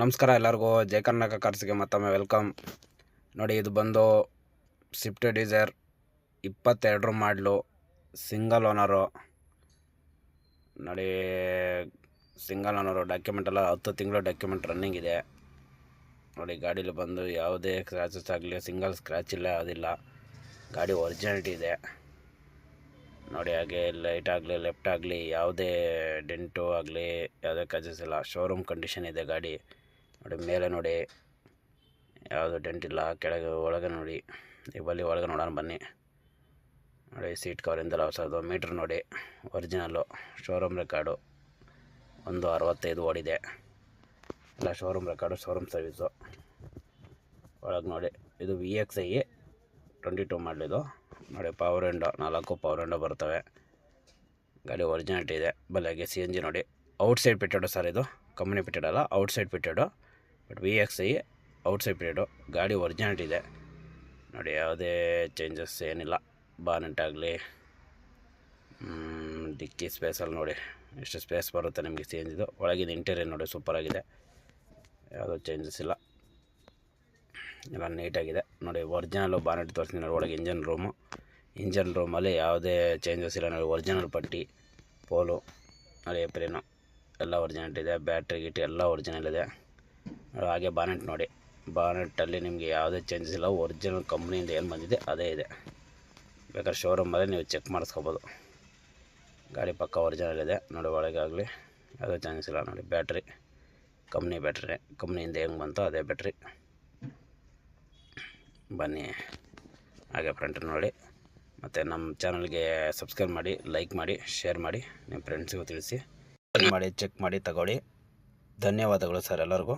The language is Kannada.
ನಮಸ್ಕಾರ ಎಲ್ಲರಿಗೂ. ಜಯ ಕರ್ನಾಟಕ ಕಾರ್ಸ್ಗೆ ಮತ್ತೊಮ್ಮೆ ವೆಲ್ಕಮ್. ನೋಡಿ, ಇದು ಬಂದು ಸ್ವಿಫ್ಟ್ ಡಿಸೈರ್ ಇಪ್ಪತ್ತೆರಡರ ಮಾಡಲು ಸಿಂಗಲ್ ಓನರು ನೋಡಿ ಸಿಂಗಲ್ ಓನರು ಡಾಕ್ಯುಮೆಂಟ್ ಎಲ್ಲ ಹತ್ತು ತಿಂಗಳು ಡಾಕ್ಯುಮೆಂಟ್ ರನ್ನಿಂಗ್ ಇದೆ. ನೋಡಿ, ಗಾಡೀಲಿ ಬಂದು ಯಾವುದೇ ಸ್ಕ್ರ್ಯಾಚಸ್ ಆಗಲಿ ಸಿಂಗಲ್ ಸ್ಕ್ರ್ಯಾಚ್ ಇಲ್ಲ, ಯಾವುದಿಲ್ಲ. ಗಾಡಿ ಒರಿಜಿನಲ್ಟಿ ಇದೆ. ನೋಡಿ, ಹಾಗೆ ಲೈಟ್ ಆಗಲಿ ಲೆಫ್ಟ್ ಆಗಲಿ, ಯಾವುದೇ ಡೆಂಟು ಆಗಲಿ, ಯಾವುದೇ ಕಜಸ್ ಇಲ್ಲ. ಶೋರೂಮ್ ಕಂಡೀಷನ್ ಇದೆ ಗಾಡಿ. ನೋಡಿ ಮೇಲೆ ನೋಡಿ. ಯಾವುದು ಡೆಂಟ್ ಇಲ್ಲ, ಕೆಳಗೆ, ಒಳಗೆ ನೋಡಿ. ಈಗ ಬಲ್ಲಿ ಒಳಗೆ ನೋಡೋಣ ಬನ್ನಿ. ನೋಡಿ ಸೀಟ್ ಕವರಿಂದೆಲ್ಲ ಹೊಸದು. ಮೀಟ್ರ್ ನೋಡಿ ಒರಿಜಿನಲ್ಲು ಶೋರೂಮ್ ರೆಕಾರ್ಡು ಒಂದು ಅರವತ್ತೈದು ಓಡಿದೆ. ಎಲ್ಲ ಶೋರೂಮ್ ರೆಕಾರ್ಡು ಶೋರೂಮ್ ಸರ್ವಿಸು ಒಳಗೆ ನೋಡಿ, ಇದು V X I twenty two ಮಾಡಲಿದು ನೋಡಿ ಪವರ್ ಎಂಡೋ ನಾಲ್ಕು ಪವರ್ ಎಂಡೋ ಬರ್ತವೆ. ಗಾಡಿ ಒರಿಜಿನಾಲಿಟಿ ಇದೆ. ಬಲೆಗೆ ಸಿ ಎನ್ ಜಿ ನೋಡಿ. ಔಟ್ಸೈಡ್ ಪಿಟೆಡು ಸರ್ ಇದು. ಕಂಪ್ನಿ ಪಿಟೆಡ್ ಅಲ್ಲ outside fitted but V X I outside fitted ಗಾಡಿ ಒರಿಜಿನಾಲಿಟಿ ಇದೆ. ನೋಡಿ, ಯಾವುದೇ ಚೇಂಜಸ್ ಏನಿಲ್ಲ. ಬಾನೆಂಟಾಗಲಿ ಡಿಕ್ಕಿ ಸ್ಪೇಸಲ್ಲಿ ನೋಡಿ. ಎಷ್ಟು ಸ್ಪೇಸ್ ಬರುತ್ತೆ ನಿಮಗೆ ಚೇಂಜ್ ಇದು. ಒಳಗಿನ ಇಂಟೀರಿಯರ್ ನೋಡಿ ಸೂಪರಾಗಿದೆ ಯಾವುದೂ ಚೇಂಜಸ್ ಇಲ್ಲ. ಎಲ್ಲ ನೀಟಾಗಿದೆ ನೋಡಿ ಒರಿಜಿನಲ್ಲು ಬಾನೆಟ್ ತೋರಿಸ್ತೀನಿ ನೋಡಿ, ಒಳಗೆ ಇಂಜನ್ ರೂಮು ಇಂಜನ್ ರೂಮಲ್ಲಿ ಯಾವುದೇ ಚೇಂಜಸ್ ಇಲ್ಲ. ನೋಡಿ ಒರಿಜಿನಲ್ ಪಟ್ಟಿ ಪೋಲು ನೋಡಿ ಏಪ್ರಿನು ಎಲ್ಲ ಒರಿಜಿನಲ್ ಇದೆ. ಬ್ಯಾಟ್ರಿ ಗಿಟ್ರಿ ಎಲ್ಲ ಒರಿಜಿನಲ್ ಇದೆ. ಹಾಗೆ ಬಾನೆಟ್ ನೋಡಿ. ಬಾನೆಟ್ಟಲ್ಲಿ ನಿಮಗೆ ಯಾವುದೇ ಚೇಂಜಸ್ ಇಲ್ಲ. ಒರಿಜಿನಲ್ ಕಂಪ್ನಿಯಿಂದ ಏನು ಬಂದಿದೆ ಅದೇ ಇದೆ. ಬೇಕಾದ್ರೆ ಶೋರೂಮಲ್ಲೇ ನೀವು ಚೆಕ್ ಮಾಡಿಸ್ಕೋಬೋದು. ಗಾಡಿ ಪಕ್ಕ ಒರಿಜಿನಲ್ ಇದೆ. ನೋಡಿ ಒಳಗೆ ಆಗಲಿ ಯಾವುದೇ ಚಾನ್ಸ್ ಇಲ್ಲ ನೋಡಿ. ಬ್ಯಾಟ್ರಿ ಕಂಪ್ನಿ ಬ್ಯಾಟ್ರಿ ಕಂಪ್ನಿಯಿಂದ ಹೆಂಗೆ ಬಂತೋ ಅದೇ ಬ್ಯಾಟ್ರಿ ಬನ್ನಿ. ಹಾಗೆ ಫ್ರೆಂಡ್ ನೋಡಿ. ಮತ್ತು ನಮ್ಮ ಚಾನಲ್ಗೆ ಸಬ್ಸ್ಕ್ರೈಬ್ ಮಾಡಿ ಲೈಕ್ ಮಾಡಿ ಶೇರ್ ಮಾಡಿ. ನಿಮ್ಮ ಫ್ರೆಂಡ್ಸಿಗೂ ತಿಳಿಸಿ. ಮಾಡಿ ಚೆಕ್ ಮಾಡಿ, ತಗೊಳ್ಳಿ. ಧನ್ಯವಾದಗಳು ಸರ್ ಎಲ್ಲರಿಗೂ.